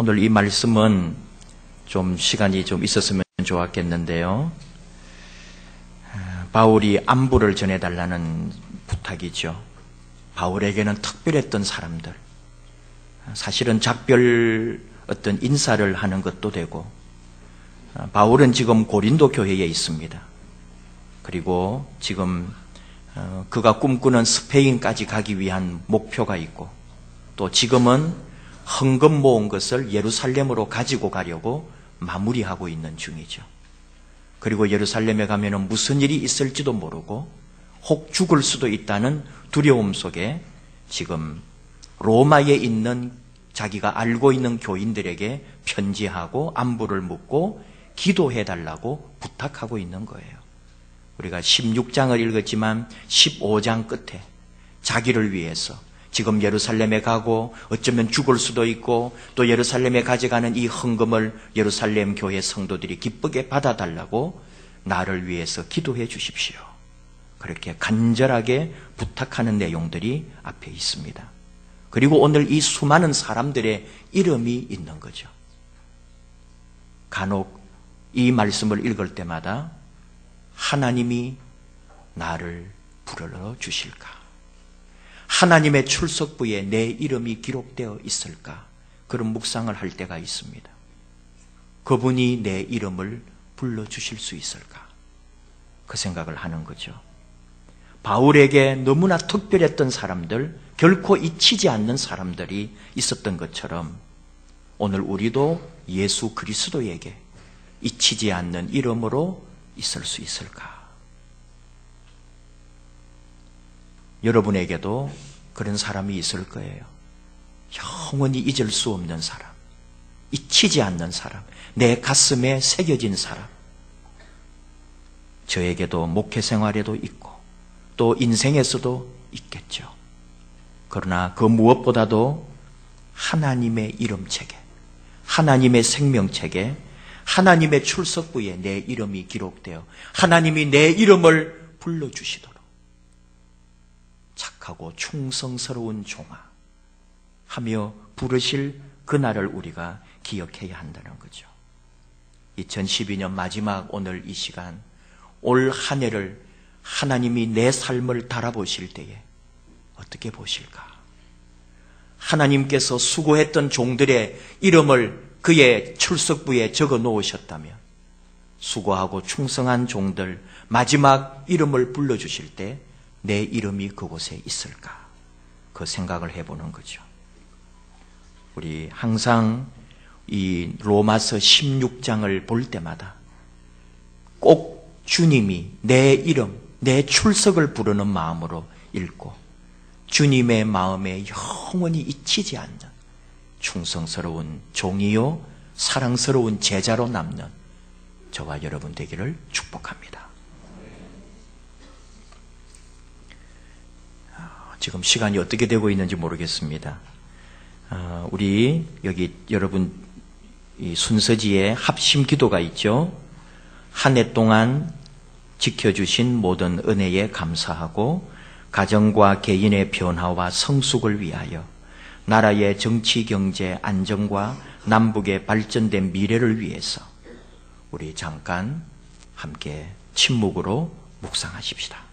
오늘 이 말씀은 좀 시간이 좀 있었으면 좋았겠는데요. 바울이 안부를 전해달라는 부탁이죠. 바울에게는 특별했던 사람들. 사실은 작별 어떤 인사를 하는 것도 되고, 바울은 지금 고린도 교회에 있습니다. 그리고 지금 어, 그가 꿈꾸는 스페인까지 가기 위한 목표가 있고, 또 지금은 헌금 모은 것을 예루살렘으로 가지고 가려고 마무리하고 있는 중이죠. 그리고 예루살렘에 가면은 무슨 일이 있을지도 모르고 혹 죽을 수도 있다는 두려움 속에 지금 로마에 있는 자기가 알고 있는 교인들에게 편지하고 안부를 묻고 기도해 달라고 부탁하고 있는 거예요. 우리가 16장을 읽었지만 15장 끝에 자기를 위해서 지금 예루살렘에 가고 어쩌면 죽을 수도 있고 또 예루살렘에 가져가는 이 헌금을 예루살렘 교회 성도들이 기쁘게 받아달라고 나를 위해서 기도해 주십시오. 그렇게 간절하게 부탁하는 내용들이 앞에 있습니다. 그리고 오늘 이 수많은 사람들의 이름이 있는 거죠. 간혹 이 말씀을 읽을 때마다 하나님이 나를 불러 주실까? 하나님의 출석부에 내 이름이 기록되어 있을까? 그런 묵상을 할 때가 있습니다. 그분이 내 이름을 불러주실 수 있을까? 그 생각을 하는 거죠. 바울에게 너무나 특별했던 사람들, 결코 잊히지 않는 사람들이 있었던 것처럼 오늘 우리도 예수 그리스도에게 잊히지 않는 이름으로 있을 수 있을까? 여러분에게도 그런 사람이 있을 거예요. 영원히 잊을 수 없는 사람, 잊히지 않는 사람, 내 가슴에 새겨진 사람. 저에게도 목회 생활에도 있고, 또 인생에서도 있겠죠. 그러나 그 무엇보다도 하나님의 이름책에, 하나님의 생명책에, 하나님의 출석부에 내 이름이 기록되어 하나님이 내 이름을 불러주시도록 착하고 충성스러운 종아 하며 부르실 그날을 우리가 기억해야 한다는 거죠. 2012년 마지막 오늘 이 시간 올 한 해를 하나님이 내 삶을 달아보실 때에 어떻게 보실까? 하나님께서 수고했던 종들의 이름을 그의 출석부에 적어 놓으셨다면 수고하고 충성한 종들 마지막 이름을 불러주실 때 내 이름이 그곳에 있을까? 그 생각을 해보는 거죠. 우리 항상 이 로마서 16장을 볼 때마다 꼭 주님이 내 이름, 내 출석을 부르는 마음으로 읽고 주님의 마음에 영원히 잊히지 않는 충성스러운 종이요 사랑스러운 제자로 남는 저와 여러분 되기를 축복합니다. 지금 시간이 어떻게 되고 있는지 모르겠습니다. 우리 여기 여러분 순서지에 합심 기도가 있죠. 한 해 동안 지켜주신 모든 은혜에 감사하고 가정과 개인의 변화와 성숙을 위하여 나라의 정치, 경제, 안정과 남북의 발전된 미래를 위해서 우리 잠깐 함께 침묵으로 묵상하십시다.